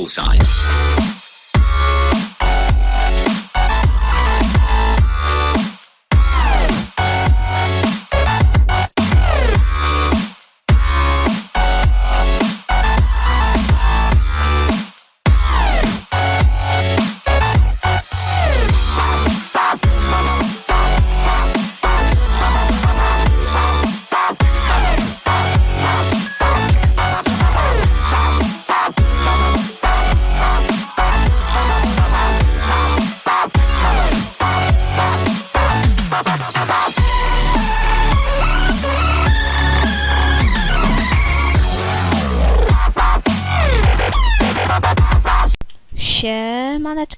Bullseye.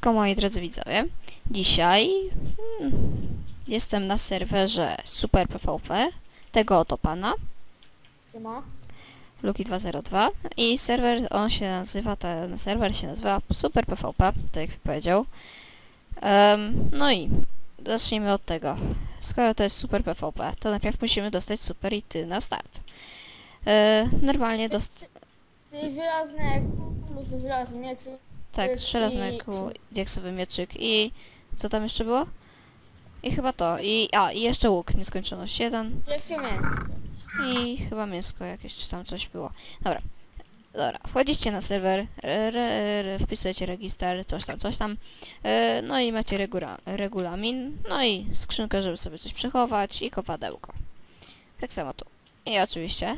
Siemaneczko moi drodzy widzowie. Dzisiaj hmm, jestem na serwerze Super PvP tego oto pana, Siema. Luki202 i serwer, on się nazywa, ten serwer się nazywa Super PvP, tak jak powiedział. Em, no i zacznijmy od tego. Skoro to jest Super PvP, to najpierw musimy dostać Super i ty na start. E, normalnie dost... Ty plus żelazny miecz. Tak, żelazny i- kół, diaksowy mieczyk i... Co tam jeszcze było? I chyba to. I, a, i jeszcze łuk, nieskończoność 1. Jeszcze mięsko. I chyba mięsko jakieś, czy tam coś było. Dobra. Dobra, wchodzicie na serwer, re, re, re, wpisujecie register, coś tam, coś tam. E, no i macie regula, regulamin, no i skrzynkę, żeby sobie coś przechować i kowadełko. Tak samo tu. I oczywiście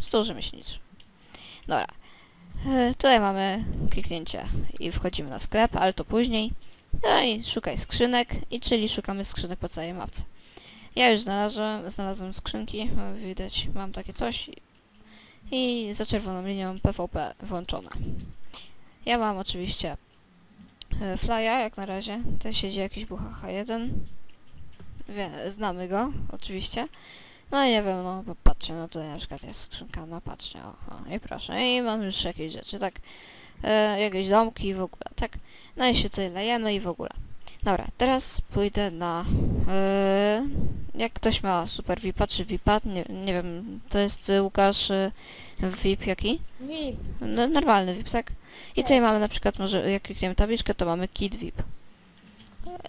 stuży myślnicz. Dobra. E, tutaj mamy kliknięcie i wchodzimy na sklep, ale to później. No i szukaj skrzynek, i czyli szukamy skrzynek po całej mapce. Ja już znalazłem, znalazłem skrzynki, widać, mam takie coś i za czerwoną linią PvP włączone. Ja mam oczywiście e, flya jak na razie, tutaj siedzi jakiś bucha H1, Wie, znamy go oczywiście. No i nie wiem, no bo patrzcie, no tutaj na przykład jest skrzynka, no patrzcie, o, o i proszę, i mam już jakieś rzeczy, tak, e, jakieś domki i w ogóle, tak, no i się tutaj lejemy i w ogóle. Dobra, teraz pójdę na, e, jak ktoś ma Super VIPa czy VIPa, nie, nie wiem, to jest y, Łukasz y, VIP jaki? VIP. No, normalny VIP, tak? I tutaj mamy na przykład, może jak klikniemy tabliczkę, to mamy kit VIP.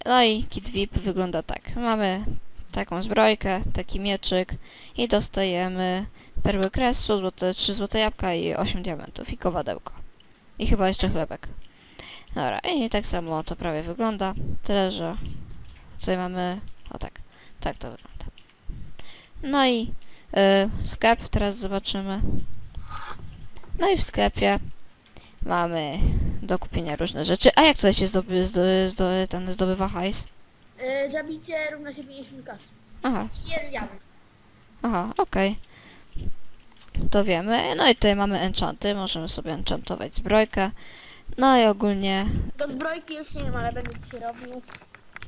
No i kit VIP wygląda tak. Mamy taką zbrojkę, taki mieczyk i dostajemy perły kresu, złote, 3 złote jabłka i 8 diamentów i kowadełko. I chyba jeszcze chlebek. Dobra, i tak samo to prawie wygląda, tyle że tutaj mamy, o tak, tak to wygląda. No i y, sklep teraz zobaczymy. No i w sklepie mamy do kupienia różne rzeczy. A jak tutaj się zdoby, zdoby, zdoby, ten zdobywa hajs? Y, zabicie równa się 50 kas. Aha, Jeden diament. aha, okej. To wiemy. No i tutaj mamy enchanty, możemy sobie enchantować zbrojkę. No i ogólnie, Do zbrojki już nie wiem, ale będę dzisiaj robił.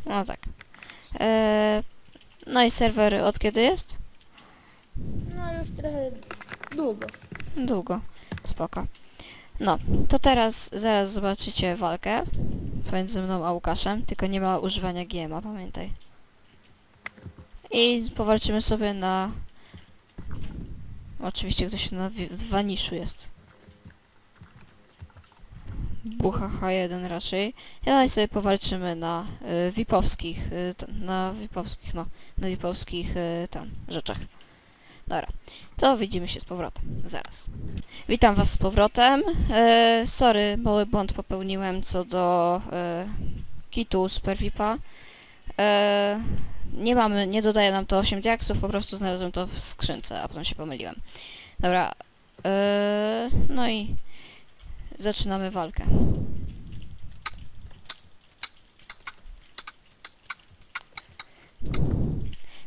no tak. Eee, no i serwer od kiedy jest? No już trochę długo. Długo. Spoko. No, to teraz zaraz zobaczycie walkę pomiędzy mną a Łukaszem, tylko nie ma używania GMA, pamiętaj. I powalczymy sobie na... Oczywiście ktoś na w waniszu jest. Bucha H1 raczej. No i sobie powalczymy na y, VIP-owskich, y, na VIP-owskich, no, na VIP-owskich y, tam rzeczach. Dobra, to widzimy się z powrotem, zaraz. Witam was z powrotem. E, sorry, mały błąd popełniłem co do e, kitu Super VIPa. E, nie mamy, nie dodaje nam to 8 diaksów, po prostu znalazłem to w skrzynce, a potem się pomyliłem. Dobra, e, no i zaczynamy walkę.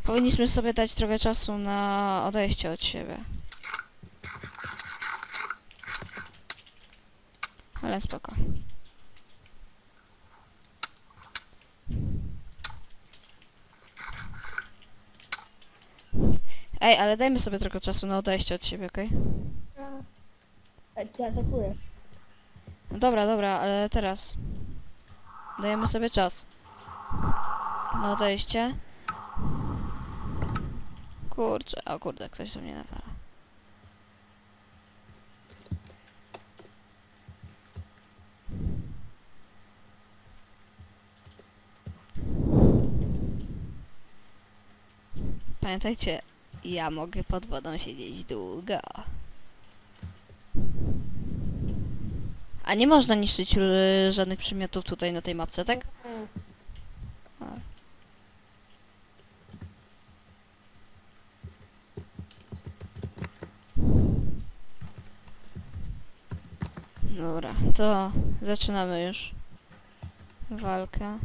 Powinniśmy sobie dać trochę czasu na odejście od siebie. Ale spoko. Ej, ale dajmy sobie trochę czasu na odejście od siebie, okej? A ty atakujesz. No dobra, dobra, ale teraz. Dajemy sobie czas. Na odejście. Kurczę, o kurde, ktoś do mnie nawala. Pamiętajcie, ja mogę pod wodą siedzieć długo. A nie można niszczyć y, żadnych przymiotów tutaj na tej mapce, tak? Mhm. Dobra, to zaczynamy już walkę.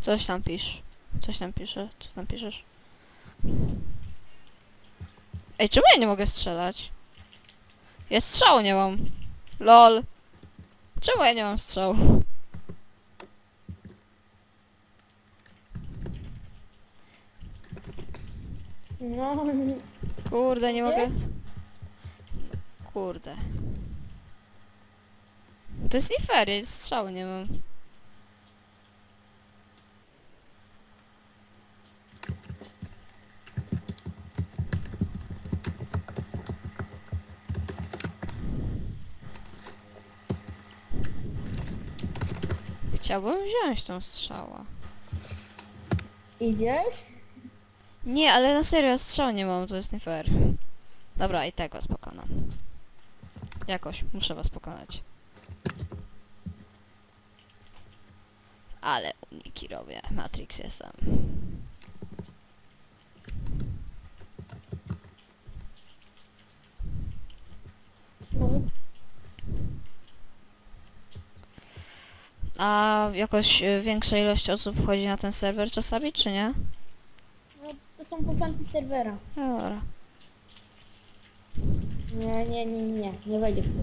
Coś tam pisz. Coś tam pisze. Co tam piszesz? Ej, czemu ja nie mogę strzelać? Ja strzału nie mam. LOL. Czemu ja nie mam strzału? No, Kurde, nie mogę. Kurde. To jest nie fair, ja strzału nie mam. Chciałbym wziąć tą strzała. idziesz? Nie, ale na serio strzał nie mam, to jest nie fair. Dobra, i tak was pokonam. Jakoś, muszę was pokonać. Ale uniki robię, Matrix jestem. A jakoś y, większa ilość osób wchodzi na ten serwer czasami, czy nie? Są początki serwera. No Dobra. Nie, nie, nie, nie, nie wejdziesz tu.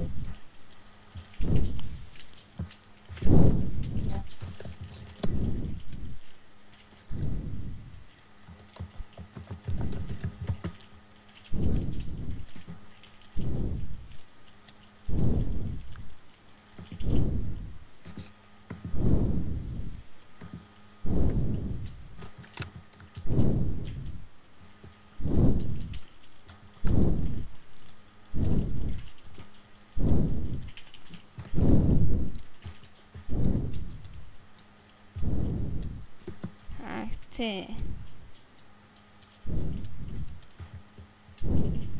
Ty.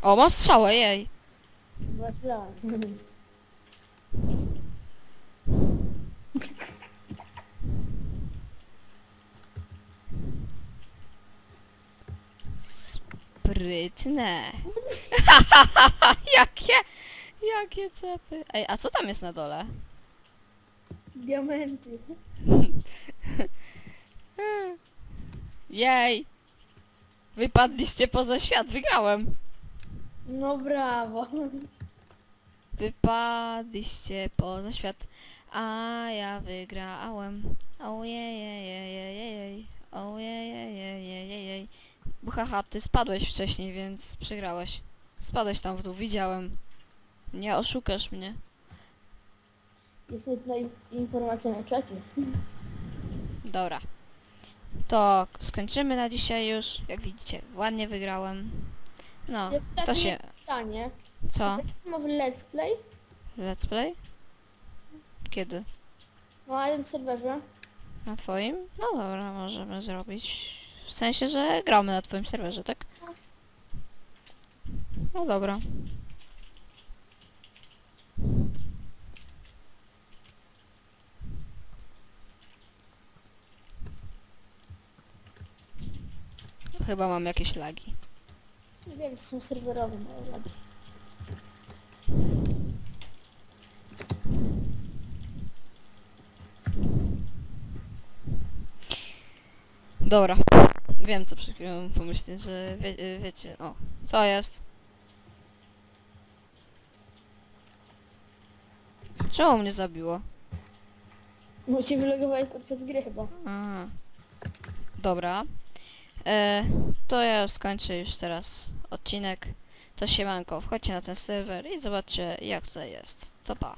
O, mam strzałę, jej. Chyba. Sprytne. jakie, jakie cepy. Ej, a co tam jest na dole? Diamenty. Jej. Wypadliście poza świat, wygrałem. No brawo. Wypadliście poza świat, a ja wygrałem. Ojejejejejej. Ojejejejejej. Haha, ty spadłeś wcześniej, więc przegrałeś. Spadłeś tam w dół, widziałem. Nie oszukasz mnie. Jest jedna informacja na czacie. Dobra. To skończymy na dzisiaj już. Jak widzicie, ładnie wygrałem. No, Jest to takie się... pytanie. Co? Może let's play? Let's play? Kiedy? Na tym serwerze? Na twoim? No dobra, możemy zrobić. W sensie, że gramy na twoim serwerze, tak? No dobra. Chyba mam jakieś lagi. Nie wiem, czy są serwerowe moje lagi. Dobra. Wiem co przed chwilą pomyśleć, że wie, wiecie. O, co jest? Czemu mnie zabiło? Bo się wylogowałeś podczas gry chyba. Aha. Dobra. E, to ja skończę już teraz odcinek. To siemanko, wchodźcie na ten serwer i zobaczcie jak tutaj jest. To pa.